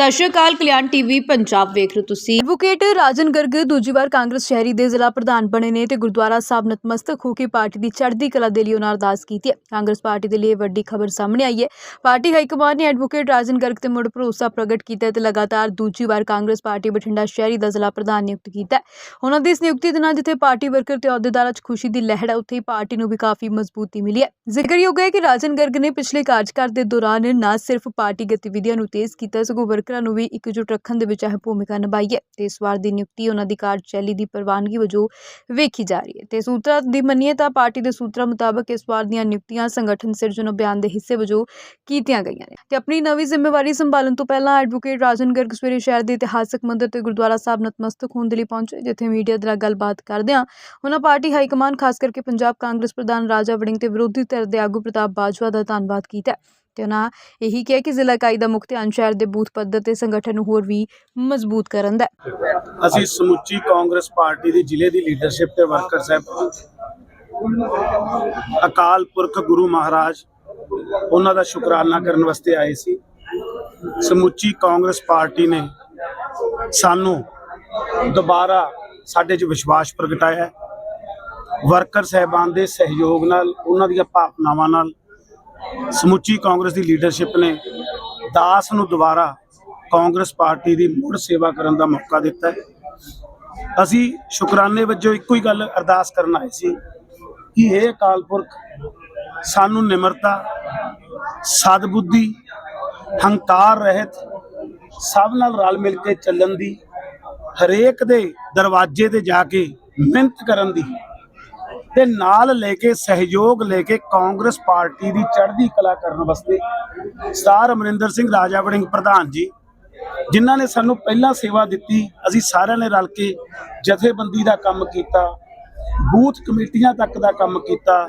ਸਤਿ ਸ਼੍ਰੀ ਅਕਾਲ, ਕਲਿਆਣ ਟੀਵੀ, ਪੰਜਾਬ ਵੇਖ ਰਹੇ ਹੋ ਤੁਸੀਂ। ਐਡਵੋਕੇਟ ਰਾਜਨ ਗਰਗ ਦੂਜੀ ਵਾਰ ਕਾਂਗਰਸ ਸ਼ਹਿਰੀ ਦੇ ਜ਼ਿਲ੍ਹਾ ਪ੍ਰਧਾਨ ਬਣੇ ਨੇ ਤੇ ਗੁਰਦੁਆਰਾ ਸਾਹਿਬ ਨਤਮਸਤਕ ਹੋ ਕੇ ਪਾਰਟੀ ਦੀ ਚੜ੍ਹਦੀ ਕਲਾ ਦੇ ਲਈ ਉਹਨਾਂ ਅਰਦਾਸ ਕੀਤੀ ਹੈ। ਕਾਂਗਰਸ ਪਾਰਟੀ ਦੇ ਲਈ ਵੱਡੀ ਖਬਰ ਸਾਹਮਣੇ ਆਈ ਹੈ। ਪਾਰਟੀ ਹਾਈਕਮਾਨ ਨੇ ਐਡਵੋਕੇਟ ਰਾਜਨ ਗਰਗ ਤੇ ਮੁੜ ਭਰੋਸਾ ਪ੍ਰਗਟ ਕੀਤਾ ਹੈ ਤੇ ਲਗਾਤਾਰ ਦੂਜੀ ਵਾਰ ਕਾਂਗਰਸ ਪਾਰਟੀ ਬਠਿੰਡਾ ਸ਼ਹਿਰੀ ਦਾ ਜ਼ਿਲ੍ਹਾ ਪ੍ਰਧਾਨ ਨਿਯੁਕਤ ਕੀਤਾ ਹੈ। ਉਹਨਾਂ ਦੀ ਇਸ ਨਿਯੁਕਤੀ ਦੇ ਨਾਲ ਜਿੱਥੇ ਪਾਰਟੀ ਵਰਕਰ ਤੇ ਅਹੁਦੇਦਾਰਾਂ 'ਚ ਖੁਸ਼ੀ ਦੀ ਲਹਿਰ ਹੈ, ਉੱਥੇ ਹੀ ਪਾਰਟੀ ਨੂੰ ਵੀ ਕਾਫੀ ਮਜ਼ਬੂਤੀ ਮਿਲੀ ਹੈ। ਜ਼ਿਕਰਯੋਗ ਹੈ ਕਿ ਰਾਜਨ ਗਰਗ ਨੇ ਪਿਛਲੇ ਕਾਰਜਕਾਲ ਦੇ ਦੌਰਾਨ ਨਾ ਸਿਰਫ ਪਾਰਟੀ ਗਤੀਵਿਧੀਆਂ ਨੂੰ ਤੇਜ਼ ਕੀਤਾ, ਸਗੋਂ ਵਰਕਰਾਂ ਨੂੰ ਵੀ ਇਕਜੁੱਟ ਰੱਖਣ ਦੇ ਵਿੱਚ ਅਹਿਮ ਭੂਮਿਕਾ ਨਿਭਾਈ ਹੈ ਤੇ ਇਸ ਵਾਰ ਦੀ ਨਿਯੁਕਤੀ ਉਹਨਾਂ ਦੀ ਕਾਰਜਸ਼ੈਲੀ ਦੀ ਪ੍ਰਵਾਨਗੀ ਵਜੋਂ ਵੇਖੀ ਜਾ ਰਹੀ ਹੈ ਤੇ ਸੂਤਰਾਂ ਦੀ ਮੰਨੀਏ ਤਾਂ ਪਾਰਟੀ ਦੇ ਸੂਤਰਾਂ ਮੁਤਾਬਕ ਇਸ ਵਾਰ ਦੀਆਂ ਨਿਯੁਕਤੀਆਂ ਸੰਗਠਨ ਸਿਰਜਣ ਅਭਿਆਨ ਦੇ ਹਿੱਸੇ ਵਜੋਂ ਕੀਤੀਆਂ ਗਈਆਂ ਨੇ ਤੇ ਆਪਣੀ ਨਵੀਂ ਜ਼ਿੰਮੇਵਾਰੀ ਸੰਭਾਲਣ ਤੋਂ ਪਹਿਲਾਂ ਐਡਵੋਕੇਟ ਰਾਜਨ ਗਰਗ ਸਵੇਰੇ ਸ਼ਹਿਰ ਦੇ ਇਤਿਹਾਸਕ ਮੰਦਿਰ ਤੇ ਗੁਰਦੁਆਰਾ ਸਾਹਿਬ ਨਤਮਸਤਕ ਹੋਣ ਦੇ ਲਈ ਪਹੁੰਚੇ, ਜਿੱਥੇ ਮੀਡੀਆ ਦੇ ਨਾਲ ਗੱਲਬਾਤ ਕਰਦਿਆਂ ਉਹਨਾਂ ਪਾਰਟੀ ਹਾਈ ਕਮਾਨ ਖਾਸ ਕਰਕੇ ਪੰਜਾਬ ਕਾਂਗਰਸ ਪ੍ਰਧਾਨ ਰਾਜਾ ਵੜਿੰਗ ਤੇ ਵਿਰੋਧੀ ਧਿਰ ਦੇ ਆਗੂ ਪ੍ਰਤਾਪ ਬਾਜਵਾ ਦਾ ਧੰਨਵਾਦ ਕੀਤਾ। ਤੇ ਉਹਨਾਂ ਇਹੀ ਕਿਹਾ ਕਿ ਜ਼ਿਲ੍ਹਾ ਇਕਾਈ ਦਾ ਮੁੱਖ ਧਿਆਨ ਸ਼ਹਿਰ ਦੇ ਬੂਥ ਪੱਧਰ ਤੇ ਸੰਗਠਨ ਨੂੰ ਹੋਰ ਵੀ ਮਜ਼ਬੂਤ ਕਰਨ ਦਾ ਹੈ। ਅਸੀਂ ਸਮੁੱਚੀ ਕਾਂਗਰਸ ਪਾਰਟੀ ਦੀ ਜ਼ਿਲ੍ਹੇ ਦੀ ਲੀਡਰਸ਼ਿਪ ਤੇ ਵਰਕਰ ਸਾਹਿਬ ਅਕਾਲ ਪੁਰਖ ਗੁਰੂ ਮਹਾਰਾਜ ਉਹਨਾਂ ਦਾ ਸ਼ੁਕਰਾਨਾ ਕਰਨ ਵਾਸਤੇ ਆਏ ਸੀ। ਸਮੁੱਚੀ ਕਾਂਗਰਸ ਪਾਰਟੀ ਨੇ ਸਾਨੂੰ ਦੁਬਾਰਾ ਸਾਡੇ 'ਚ ਵਿਸ਼ਵਾਸ ਪ੍ਰਗਟਾਇਆ ਵਰਕਰ ਸਹਿਬਾਨ ਦੇ ਸਹਿਯੋਗ ਨਾਲ, ਉਹਨਾਂ ਦੀਆਂ ਭਾਵਨਾਵਾਂ ਨਾਲ ਸਮੁੱਚੀ ਕਾਂਗਰਸ ਦੀ ਲੀਡਰਸ਼ਿਪ ਨੇ ਦਾਸ ਨੂੰ ਦੁਬਾਰਾ ਕਾਂਗਰਸ ਪਾਰਟੀ ਦੀ ਮੁੜ ਸੇਵਾ ਕਰਨ ਦਾ ਮੌਕਾ ਦਿੱਤਾ ਅਸੀਂ ਸ਼ੁਕਰਾਨੇ ਵਜੋਂ ਇੱਕੋ ਹੀ ਗੱਲ ਅਰਦਾਸ ਕਰਨ ਆਏ ਸੀ ਕਿ ਇਹ ਅਕਾਲ ਪੁਰਖ, ਸਾਨੂੰ ਨਿਮਰਤਾ, ਸਦਬੁੱਧੀ, ਹੰਕਾਰ ਰਹਿਤ, ਸਭ ਨਾਲ ਰਲ ਮਿਲ ਕੇ ਚੱਲਣ ਦੀ, ਹਰੇਕ ਦੇ ਦਰਵਾਜ਼ੇ ਤੇ ਜਾ ਕੇ ਮਿਹਨਤ ਕਰਨ ਦੀ ਤੇ ਨਾਲ ਲੈ ਕੇ ਸਹਿਯੋਗ ਲੈ ਕੇ ਕਾਂਗਰਸ ਪਾਰਟੀ ਦੀ ਚੜ੍ਹਦੀ ਕਲਾ ਕਰਨ ਵਾਸਤੇ ਸਟਾਰ ਅਮਰਿੰਦਰ ਸਿੰਘ ਰਾਜਾ ਵੜਿੰਗ ਪ੍ਰਧਾਨ ਜੀ, ਜਿਨ੍ਹਾਂ ਨੇ ਸਾਨੂੰ ਪਹਿਲਾਂ ਸੇਵਾ ਦਿੱਤੀ, ਅਸੀਂ ਸਾਰਿਆਂ ਨੇ ਰਲ ਕੇ ਜਥੇਬੰਦੀ ਦਾ ਕੰਮ ਕੀਤਾ, ਬੂਥ ਕਮੇਟੀਆਂ ਤੱਕ ਦਾ ਕੰਮ ਕੀਤਾ,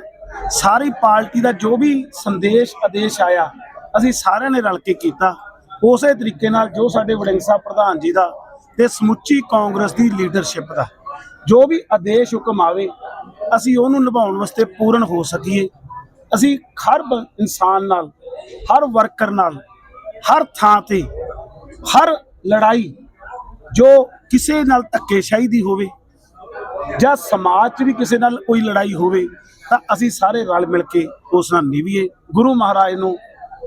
ਸਾਰੀ ਪਾਰਟੀ ਦਾ ਜੋ ਵੀ ਸੰਦੇਸ਼ ਆਦੇਸ਼ ਆਇਆ, ਅਸੀਂ ਸਾਰਿਆਂ ਨੇ ਰਲ ਕੇ ਕੀਤਾ। ਉਸੇ ਤਰੀਕੇ ਨਾਲ ਜੋ ਸਾਡੇ ਵੜਿੰਗ ਸਾਹਿਬ ਪ੍ਰਧਾਨ ਜੀ ਦਾ ਤੇ ਸਮੁੱਚੀ ਕਾਂਗਰਸ ਦੀ ਲੀਡਰਸ਼ਿਪ ਦਾ, ਜੋ ਵੀ ਆਦੇਸ਼ ਹੁਕਮ ਆਵੇ ਅਸੀਂ ਉਹਨੂੰ ਨਿਭਾਉਣ ਵਾਸਤੇ ਪੂਰਨ ਹੋ ਸਕੀਏ। ਅਸੀਂ ਹਰ ਬ- ਇਨਸਾਨ ਨਾਲ, ਹਰ ਵਰਕਰ ਨਾਲ, ਹਰ ਥਾਂ ਤੇ, ਹਰ ਲੜਾਈ ਜੋ ਕਿਸੇ ਨਾਲ ਧੱਕੇਸ਼ਾਹੀ ਦੀ ਹੋਵੇ ਜਾਂ ਸਮਾਜ 'ਚ ਵੀ ਕਿਸੇ ਨਾਲ ਕੋਈ ਲੜਾਈ ਹੋਵੇ, ਤਾਂ ਅਸੀਂ ਸਾਰੇ ਰਲ ਮਿਲ ਕੇ ਉਸ ਨਾਲ ਨਿਭੀਏ। ਗੁਰੂ ਮਹਾਰਾਜ ਨੂੰ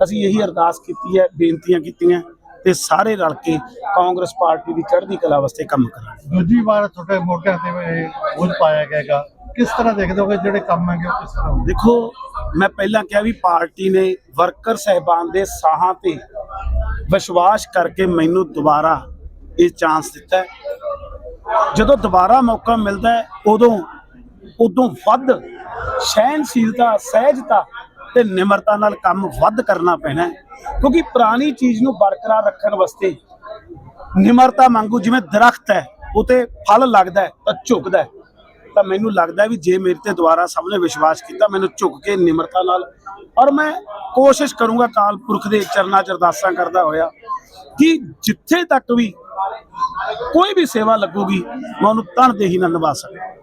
ਅਸੀਂ ਇਹੀ ਅਰਦਾਸ ਕੀਤੀ ਹੈ, ਬੇਨਤੀਆਂ ਕੀਤੀਆਂ ਤੇ ਸਾਰੇ ਰਲ ਕੇ ਕਾਂਗਰਸ ਪਾਰਟੀ ਦੀ ਚੜ੍ਹਦੀ ਕਲਾ ਵਾਸਤੇ ਕੰਮ ਕਰਾਂਗੇ। ਦੂਜੀ ਵਾਰ ਤੁਹਾਡੇ ਮੋਢਿਆਂ ਤੇ ਬੋਝ ਪਾਇਆ ਗਿਆਗਾ। ਕਿਸ ਤਰ੍ਹਾਂ ਦੇਖਦੇ ਹੋ ਜਿਹੜੇ ਕੰਮ ਹੈਗੇ ਉਹ ਕਿਸ ਤਰ੍ਹਾਂ ਹੋਣਗੇ? ਦੇਖੋ, ਮੈਂ ਪਹਿਲਾਂ ਕਿਹਾ ਵੀ ਪਾਰਟੀ ਨੇ ਵਰਕਰ ਸਹਿਬਾਨ ਦੇ ਸਾਹਾਂ ਤੇ ਵਿਸ਼ਵਾਸ ਕਰਕੇ ਮੈਨੂੰ ਦੁਬਾਰਾ ਇਹ ਚਾਂਸ ਦਿੱਤਾ ਹੈ। ਜਦੋਂ ਦੁਬਾਰਾ ਮੌਕਾ ਮਿਲਦਾ ਹੈ, ਉਦੋਂ ਉਦੋਂ ਵੱਧ ਸਹਿਨਸ਼ੀਲਤਾ ਸਹਿਜਤਾ ਤੇ ਨਿਮਰਤਾ ਨਾਲ ਕੰਮ ਵੱਧ ਕਰਨਾ ਪੈਣਾ ਹੈ। ਕਿਉਂਕਿ ਪੁਰਾਣੀ ਚੀਜ਼ ਨੂੰ ਬਰਕਰਾਰ ਰੱਖਣ ਵਾਸਤੇ ਨਿਮਰਤਾ ਮੰਗੂ ਜਿਵੇਂ ਦਰਖਤ ਹੈ ਉਤੇ ਫਲ ਲੱਗਦਾ ਹੈ, ਤਾਂ ਝੁਕਦਾ ਹੈ। ਤਾਂ ਮੈਨੂੰ ਲੱਗਦਾ ਵੀ ਜੇ ਮੇਰੇ ਤੇ ਦੁਬਾਰਾ ਸਭ ਨੇ ਵਿਸ਼ਵਾਸ ਕੀਤਾ, ਮੈਨੂੰ ਝੁਕ ਕੇ ਨਿਮਰਤਾ ਨਾਲ ਔਰ ਮੈਂ ਕੋਸ਼ਿਸ਼ ਕਰੂੰਗਾ ਕਾਲ ਪੁਰਖ ਦੇ ਚਰਨਾਂ ਚ ਅਰਦਾਸਾਂ ਕਰਦਾ ਹੋਇਆ ਕਿ ਜਿੱਥੇ ਤੱਕ ਵੀ ਕੋਈ ਵੀ ਸੇਵਾ ਲੱਗੂਗੀ, ਮੈਂ ਉਹਨੂੰ ਤਨ ਦੇਹੀ ਨਾਲ ਨਿਭਾ ਸਕਾਂ।